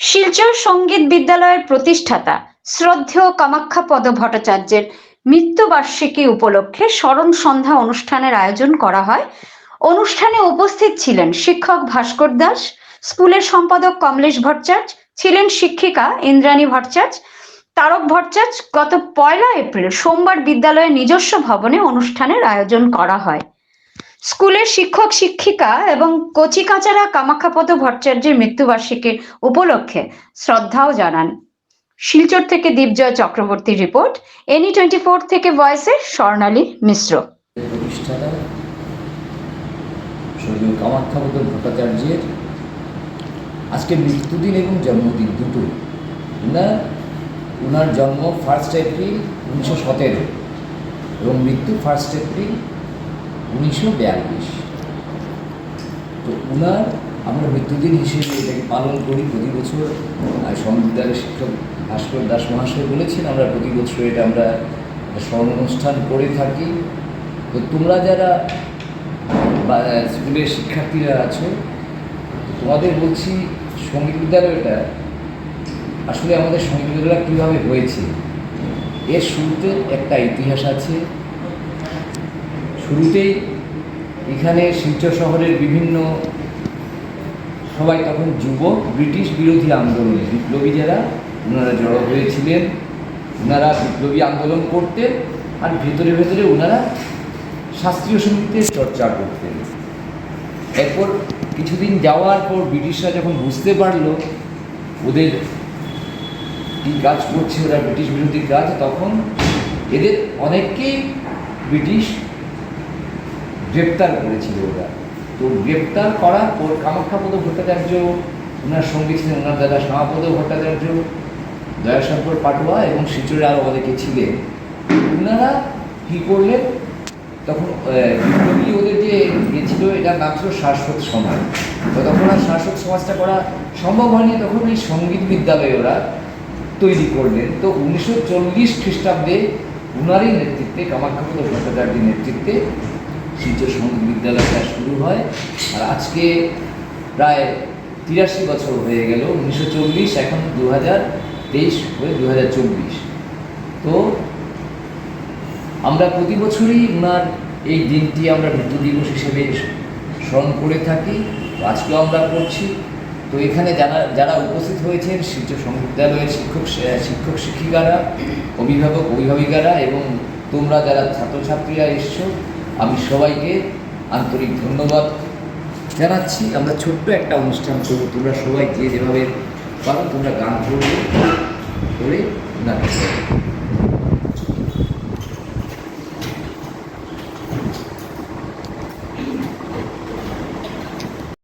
শিলচর সংগীত বিদ্যালয়ের প্রতিষ্ঠাতা শ্রদ্ধেয় কামাখ্যা পদ ভট্টাচার্যের মৃত্যুবার্ষিকী উপলক্ষে স্মরণ সন্ধ্যা অনুষ্ঠানের আয়োজন করা হয়। অনুষ্ঠানে উপস্থিত ছিলেন শিক্ষক ভাস্কর দাস, স্কুলের সম্পাদক কমলেশ ভট্টাচার্য, ছিলেন শিক্ষিকা ইন্দ্রাণী ভট্টাচার্য, তারক ভট্টাচার্য। গত পয়লা এপ্রিল সোমবার বিদ্যালয়ের নিজস্ব ভবনে অনুষ্ঠানের আয়োজন করা হয়। স্কুলের শিক্ষক, শিক্ষিকা এবং কচিকাচারা কামাখ্যাপদ ভট্টাচার্যের মৃত্যুবার্ষিকীর উপলক্ষে শ্রদ্ধাও জানান। শিলচর থেকে দীপজয় চক্রবর্তীর রিপোর্ট, এনি টোয়েন্টি ফোর থেকে ভয়েসে স্বর্ণালী মিশ্র। কামাখ্যাবত ভট্টাচার্যের আজকে মৃত্যুদিন এবং জন্মদিন দুটোই উনার উনার জন্ম ফার্স্ট এপ্রিল উনিশশো সতেরো এবং মৃত্যু ফার্স্ট এপ্রিল উনিশশো বিয়াল্লিশ। তো উনার আমরা মৃত্যুদিন হিসেবে এটাকে পালন করি প্রতি বছর সংবিধানের শিক্ষক ভাস্কর দাস মহাশয় বলেছেন, আমরা প্রতি বছর এটা আমরা স্মরণ অনুষ্ঠান করে থাকি। তো তোমরা যারা স্কুলের শিক্ষার্থীরা আছো তোমাদের বলছি সংগীত বিদ্যালয়টা আসলে আমাদের সংগীত বিদ্যালয় কীভাবে হয়েছে? এর শুরুতে একটা ইতিহাস আছে শুরুতেই এখানে শিলচর শহরের বিভিন্ন সবাই তখন যুবক ব্রিটিশ বিরোধী আন্দোলনে বিপ্লবী যারা, ওনারা জড়ো হয়েছিলেন, ওনারা বিপ্লবী আন্দোলন করতেন আর ভেতরে ভেতরে ওনারা শাস্ত্রীয় সঙ্গীতের চর্চা করতেন। এরপর কিছুদিন যাওয়ার পর ব্রিটিশরা যখন বুঝতে পারল ওদের কী কাজ করছে, ওরা ব্রিটিশ বিরোধী কাজ, তখন এদের অনেককেই ব্রিটিশ গ্রেপ্তার করেছিল ওরা। তো গ্রেপ্তার করার পর কামাখ্যাপদ ভট্টাচার্য, ওনার সঙ্গে ছিলেন ওনার দাদা শ্যামাপদ ভট্টাচার্য, দয়াশঙ্কর পাটোয়া এবং শিলচরে আরও অনেকে ছিলেন। ওনারা কী করলেন? তখন বিপ্লবী ওদের যে গিয়েছিল এটার নাম ছিল শাশ্বত সমাজ। তো তখন আর শাশ্বত সমাজটা করা সম্ভব হয়নি, তখন এই সংগীত বিদ্যালয় ওরা তৈরি করলেন। তো উনিশশো চল্লিশ খ্রিস্টাব্দে উনারই নেতৃত্বে, কামাখ্যাপদ ভট্টাচার্যের নেতৃত্বে শিলচর সংগীত বিদ্যালয়টা শুরু হয়। আর আজকে প্রায় তিরাশি বছর হয়ে গেল, উনিশশো চল্লিশ, এখন দু হাজার তেইশ হয়ে দু হাজার চব্বিশ। তো আমরা প্রতি বছরই ওনার এই দিনটি আমরা মৃত্যু দিবস হিসেবে স্মরণ করে থাকি। আজকেও আমরা করছি। তো এখানে যারা যারা উপস্থিত হয়েছেন, শিলচর সংবিদ্যালয়ের শিক্ষক শিক্ষক শিক্ষিকারা, অভিভাবক, অভিভাবিকারা এবং তোমরা যারা ছাত্রছাত্রীরা এসছো আমি সবাইকে আন্তরিক ধন্যবাদ জানাচ্ছি। আমরা ছোট্ট একটা অনুষ্ঠান করব। তোমরা সবাই যে যেভাবে পারো তোমরা গান করবে, করে ওনাকে